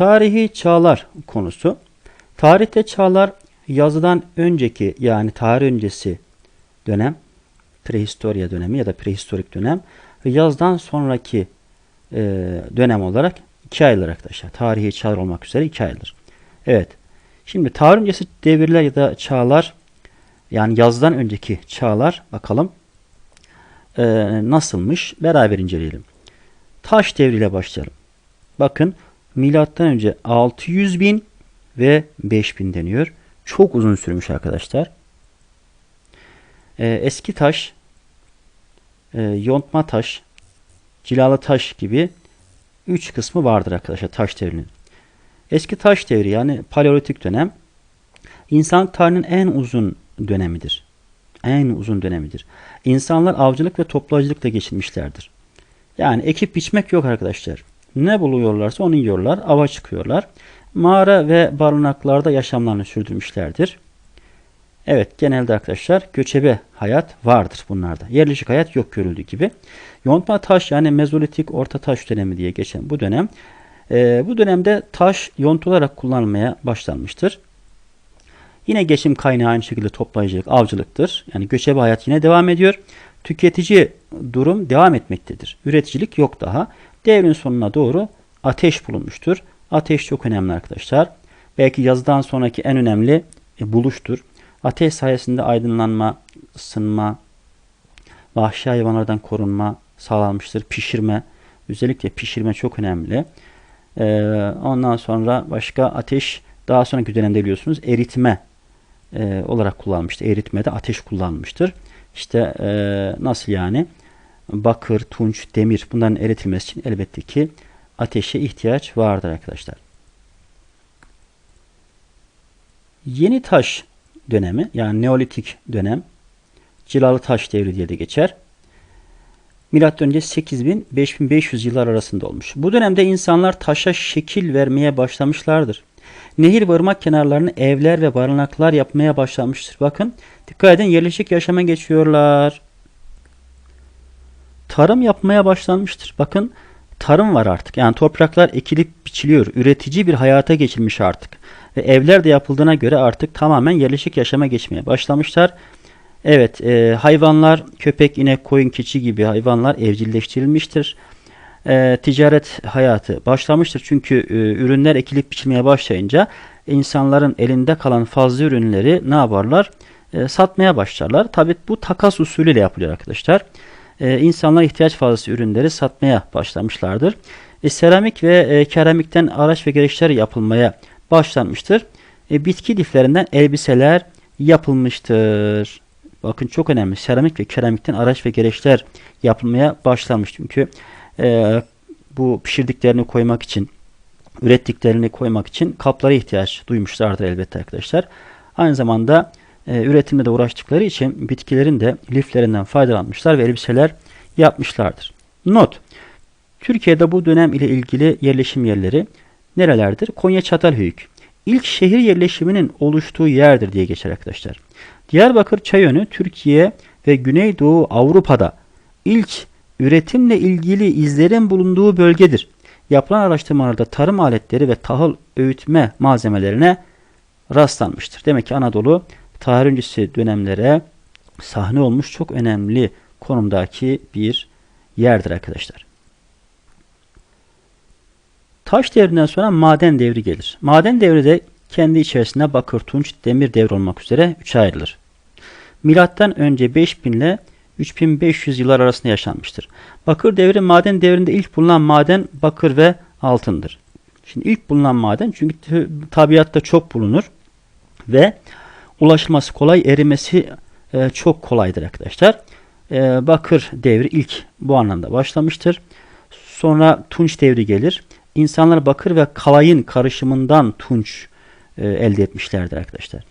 Tarihi çağlar konusu. Tarihte çağlar yazıdan önceki yani tarih öncesi dönem, prehistorya dönemi ya da prehistorik dönem yazdan sonraki e, dönem olarak ikiye ayrılır arkadaşlar. Tarihi çağlar olmak üzere ikiye ayrılır. Evet. Şimdi tarih öncesi devirler ya da çağlar yani yazdan önceki çağlar bakalım e, nasılmış beraber inceleyelim. Taş devriyle başlayalım. Bakın milattan önce 600 bin ve 5000 deniyor. Çok uzun sürmüş arkadaşlar. E, eski taş, e, yontma taş, cilalı taş gibi 3 kısmı vardır arkadaşlar taş devrinin. Eski taş devri yani paleolitik dönem insan tarihinin en uzun dönemidir. En uzun dönemidir. İnsanlar avcılık ve toplayıcılıkla geçirmişlerdir. Yani ekip biçmek yok arkadaşlar. Ne buluyorlarsa onu yiyorlar, ava çıkıyorlar. Mağara ve barınaklarda yaşamlarını sürdürmüşlerdir. Evet genelde arkadaşlar göçebe hayat vardır bunlarda. Yerleşik hayat yok görüldüğü gibi. Yontma taş yani mezolitik orta taş dönemi diye geçen bu dönem. e, bu dönemde taş yontularak kullanılmaya başlanmıştır. Yine geçim kaynağı aynı şekilde toplayıcılık, avcılıktır. Yani göçebe hayat yine devam ediyor. Tüketici durum devam etmektedir. Üreticilik yok daha. Devrin sonuna doğru ateş bulunmuştur. Ateş çok önemli arkadaşlar. Belki yazıdan sonraki en önemli e, buluştur. Ateş sayesinde aydınlanma, ısınma, vahşi hayvanlardan korunma sağlanmıştır. Pişirme, özellikle pişirme çok önemli. Ee, ondan sonra başka ateş daha sonraki dönemde biliyorsunuz eritme e, olarak kullanılmıştır. Eritmede ateş kullanılmıştır. İşte e, nasıl yani? Bakır, tunç, demir bunların eritilmesi için elbette ki ateşe ihtiyaç vardır arkadaşlar. Yeni taş dönemi yani Neolitik dönem cilalı taş devri diye de geçer. Milattan önce 8000-5500 yıllar arasında olmuş. Bu dönemde insanlar taşa şekil vermeye başlamışlardır. Nehir ve ırmak kenarlarını evler ve barınaklar yapmaya başlamıştır. Bakın dikkat edin yerleşik yaşama geçiyorlar. Tarım yapmaya başlanmıştır. Bakın tarım var artık. Yani topraklar ekilip biçiliyor. Üretici bir hayata geçilmiş artık. Ve evler de yapıldığına göre artık tamamen yerleşik yaşama geçmeye başlamışlar. Evet e, hayvanlar köpek, inek, koyun, keçi gibi hayvanlar evcilleştirilmiştir. E, ticaret hayatı başlamıştır. Çünkü e, ürünler ekilip biçilmeye başlayınca insanların elinde kalan fazla ürünleri ne yaparlar? E, satmaya başlarlar. Tabi bu takas usulüyle yapılıyor arkadaşlar. E, insanlar ihtiyaç fazlası ürünleri satmaya başlamışlardır. E, seramik ve e, keramikten araç ve gereçler yapılmaya başlanmıştır. E, bitki liflerinden elbiseler yapılmıştır. Bakın çok önemli. Seramik ve keramikten araç ve gereçler yapılmaya başlanmış. Çünkü e, bu pişirdiklerini koymak için, ürettiklerini koymak için kaplara ihtiyaç duymuşlardır elbette arkadaşlar. Aynı zamanda e, üretimle de uğraştıkları için bitkilerin de liflerinden faydalanmışlar ve elbiseler yapmışlardır. Not. Türkiye'de bu dönem ile ilgili yerleşim yerleri nerelerdir? Konya Çatalhöyük. İlk şehir yerleşiminin oluştuğu yerdir diye geçer arkadaşlar. Diyarbakır Çayönü Türkiye ve Güneydoğu Avrupa'da ilk üretimle ilgili izlerin bulunduğu bölgedir. Yapılan araştırmalarda tarım aletleri ve tahıl öğütme malzemelerine rastlanmıştır. Demek ki Anadolu tarih öncesi dönemlere sahne olmuş çok önemli konumdaki bir yerdir arkadaşlar. Taş devrinden sonra maden devri gelir. Maden devri de kendi içerisinde bakır, tunç, demir devri olmak üzere üçe ayrılır. Milattan önce 5000 ile 3500 yıllar arasında yaşanmıştır. Bakır devri maden devrinde ilk bulunan maden bakır ve altındır. Şimdi ilk bulunan maden çünkü tabiatta çok bulunur ve ulaşılması kolay, erimesi e, çok kolaydır arkadaşlar. E, bakır devri ilk bu anlamda başlamıştır. Sonra tunç devri gelir. İnsanlar bakır ve kalayın karışımından tunç e, elde etmişlerdir arkadaşlar.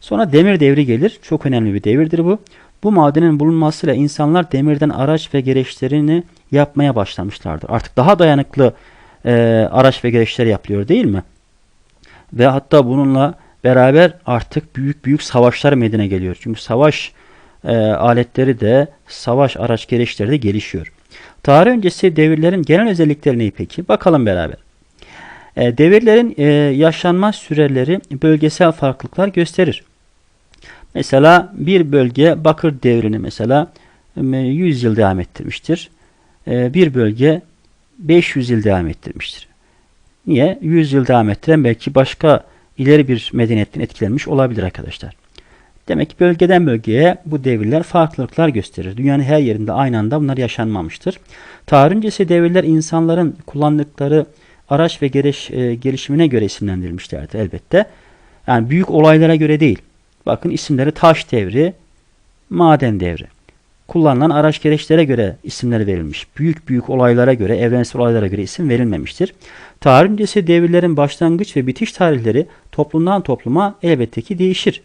Sonra demir devri gelir. Çok önemli bir devirdir bu. Bu madenin bulunmasıyla insanlar demirden araç ve gereçlerini yapmaya başlamışlardır. Artık daha dayanıklı e, araç ve gereçler yapılıyor değil mi? Ve hatta bununla beraber artık büyük büyük savaşlar meydana geliyor. Çünkü savaş e, aletleri de savaş araç gereçleri de gelişiyor. Tarih öncesi devirlerin genel özellikleri ne peki? Bakalım beraber. E, devirlerin e, yaşanma süreleri bölgesel farklılıklar gösterir. Mesela bir bölge bakır devrini mesela e, 100 yıl devam ettirmiştir. E, bir bölge 500 yıl devam ettirmiştir. Niye? 100 yıl devam ettiren belki başka ileri bir medeniyetten etkilenmiş olabilir arkadaşlar. Demek ki bölgeden bölgeye bu devirler farklılıklar gösterir. Dünyanın her yerinde aynı anda bunlar yaşanmamıştır. Tarih öncesi devirler insanların kullandıkları araç ve geliş, e, gelişimine göre isimlendirilmişlerdir elbette. Yani büyük olaylara göre değil. Bakın isimleri taş devri, maden devri. Kullanılan araç gereçlere göre isimleri verilmiş. Büyük büyük olaylara göre, evrensel olaylara göre isim verilmemiştir. Tarih öncesi devirlerin başlangıç ve bitiş tarihleri toplumdan topluma elbette ki değişir.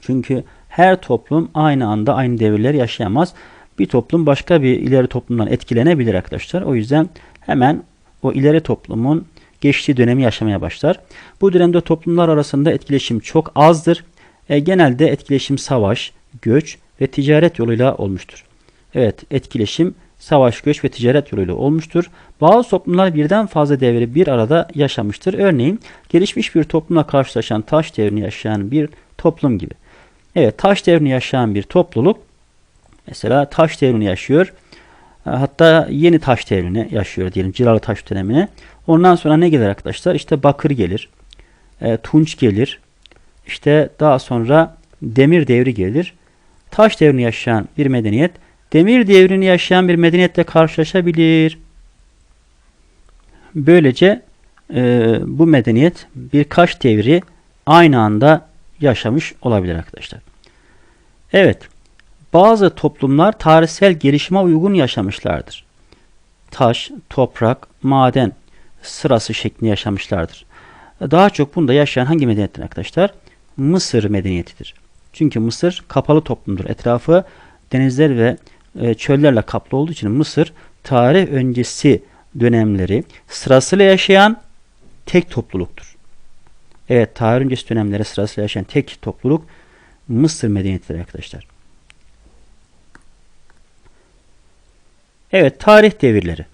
Çünkü her toplum aynı anda aynı devirler yaşayamaz. Bir toplum başka bir ileri toplumdan etkilenebilir arkadaşlar. O yüzden hemen o ileri toplumun geçtiği dönemi yaşamaya başlar. Bu dönemde toplumlar arasında etkileşim çok azdır. E, genelde etkileşim savaş, göç ve ticaret yoluyla olmuştur. Evet, etkileşim savaş, göç ve ticaret yoluyla olmuştur. Bazı toplumlar birden fazla devri bir arada yaşamıştır. Örneğin gelişmiş bir toplumla karşılaşan taş devrini yaşayan bir toplum gibi. Evet, taş devrini yaşayan bir topluluk mesela taş devrini yaşıyor. Hatta yeni taş devrini yaşıyor diyelim. Cilalı taş dönemine. Ondan sonra ne gelir arkadaşlar? İşte bakır gelir. E, tunç gelir. İşte daha sonra demir devri gelir. Taş devrini yaşayan bir medeniyet demir devrini yaşayan bir medeniyetle karşılaşabilir. Böylece e, bu medeniyet birkaç devri aynı anda yaşamış olabilir arkadaşlar. Evet, bazı toplumlar tarihsel gelişime uygun yaşamışlardır. Taş, toprak, maden sırası şeklinde yaşamışlardır. Daha çok bunda yaşayan hangi medeniyettir arkadaşlar? Mısır medeniyetidir. Çünkü Mısır kapalı toplumdur. Etrafı denizler ve e, çöllerle kaplı olduğu için Mısır tarih öncesi dönemleri sırasıyla yaşayan tek topluluktur. Evet tarih öncesi dönemleri sırasıyla yaşayan tek topluluk Mısır medeniyetidir arkadaşlar. Evet tarih devirleri.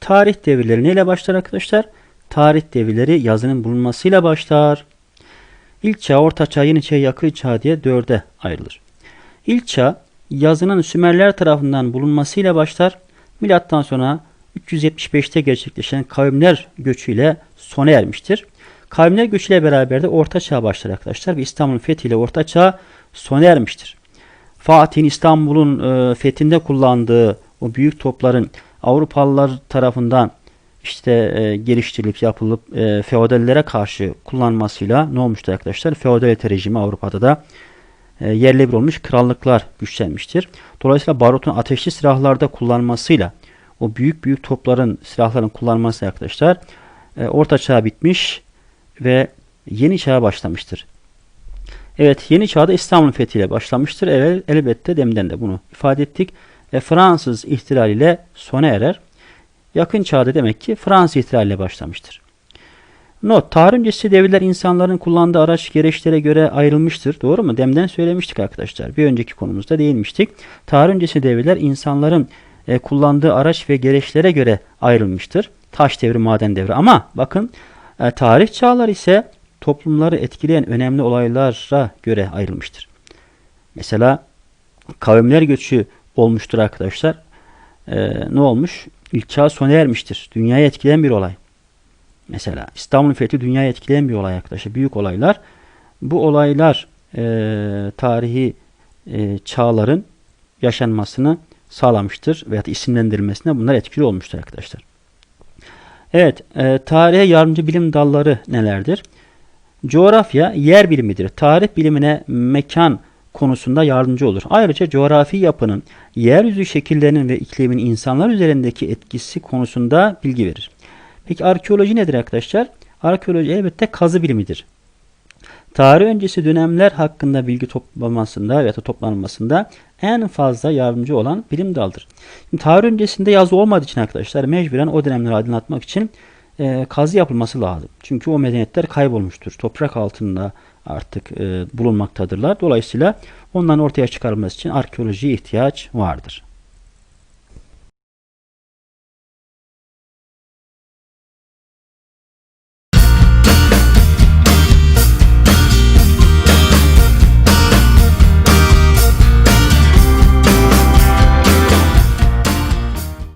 Tarih devirleri neyle başlar arkadaşlar? Tarih devirleri yazının bulunmasıyla başlar. İlk çağ, orta çağ, yeni çağ, yakın çağ diye dörde ayrılır. İlk çağ yazının Sümerler tarafından bulunmasıyla başlar. Milattan sonra 375'te gerçekleşen kavimler göçüyle sona ermiştir. Kavimler göçüyle beraber de Orta Çağ başlar arkadaşlar ve İstanbul'un fethiyle Orta Çağ sona ermiştir. Fatih'in İstanbul'un e, fethinde kullandığı o büyük topların Avrupalılar tarafından işte e, geliştirilip yapılıp e, feodallere karşı kullanmasıyla ne olmuştur arkadaşlar? Feodalite rejimi Avrupa'da da e, yerle bir olmuş krallıklar güçlenmiştir. Dolayısıyla barutun ateşli silahlarda kullanmasıyla o büyük büyük topların silahların kullanması arkadaşlar e, orta çağ bitmiş ve yeni çağa başlamıştır. Evet yeni çağda İstanbul fethiyle başlamıştır. Evet elbette demden de bunu ifade ettik. E, Fransız ihtilaliyle sona erer. Yakın çağda demek ki Fransız ihtilaliyle başlamıştır. Not, tarih öncesi devirler insanların kullandığı araç gereçlere göre ayrılmıştır. Doğru mu? Demden söylemiştik arkadaşlar. Bir önceki konumuzda değinmiştik. Tarih öncesi devirler insanların e, kullandığı araç ve gereçlere göre ayrılmıştır. Taş devri, maden devri. Ama bakın e, tarih çağlar ise toplumları etkileyen önemli olaylara göre ayrılmıştır. Mesela kavimler göçü olmuştur arkadaşlar. E, ne olmuş? İlk çağ sona ermiştir. Dünyayı etkileyen bir olay. Mesela İstanbul fethi dünyayı etkileyen bir olay arkadaşlar. Büyük olaylar. Bu olaylar e, tarihi e, çağların yaşanmasını sağlamıştır veya isimlendirilmesine bunlar etkili olmuştur arkadaşlar. Evet, e, tarihe yardımcı bilim dalları nelerdir? Coğrafya yer bilimidir. Tarih bilimine mekan konusunda yardımcı olur. Ayrıca coğrafi yapının, yeryüzü şekillerinin ve iklimin insanlar üzerindeki etkisi konusunda bilgi verir. Peki arkeoloji nedir arkadaşlar? Arkeoloji elbette kazı bilimidir. Tarih öncesi dönemler hakkında bilgi toplamasında veya toplanmasında en fazla yardımcı olan bilim dalıdır. Şimdi tarih öncesinde yazı olmadığı için arkadaşlar mecburen o dönemleri aydınlatmak için e, kazı yapılması lazım. Çünkü o medeniyetler kaybolmuştur. Toprak altında artık e, bulunmaktadırlar. Dolayısıyla onların ortaya çıkarılması için arkeolojiye ihtiyaç vardır.